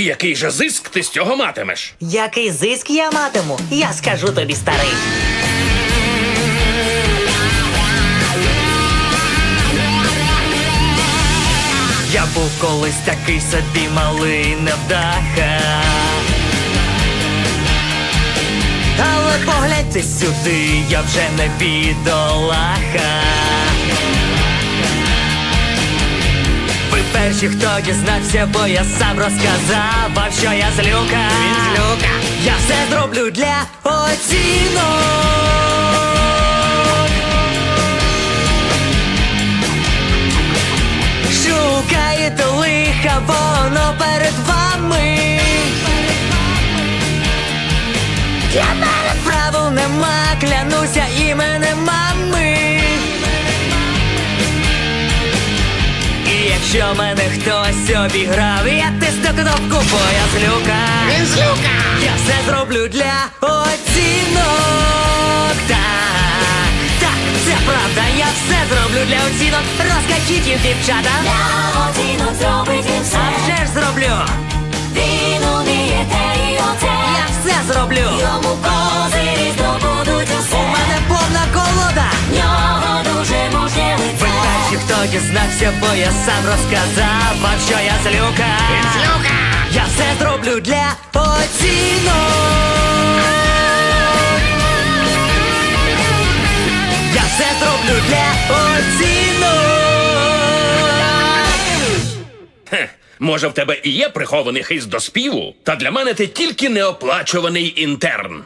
І який же зиск ти з цього матимеш? Який зиск я матиму, я скажу тобі, старий. Я був колись такий собі малий невдаха. Але погляньте сюди, я вже не бідолаха. Ви перші, хто дізнався, бо я сам розказав вам, що я злюка. Він злюка. Я все зроблю для оцінок. Шукаєте лиха, воно перед вами. Для мене правил нема, клянуся якщо мене хтось обіграв, я тисну кнопку, бо я злюка. Він злюка. Я все зроблю для оцінок. Так, так, це правда, я все зроблю для оцінок. Розкачіть їх, дівчата. Дізнався, бо я сам розказав вам, що я злюка. Злюка! Я все зроблю для оцінок. Я все зроблю для оцінок. Хе, може, в тебе і є прихований хист до співу? Та для мене ти тільки неоплачуваний інтерн.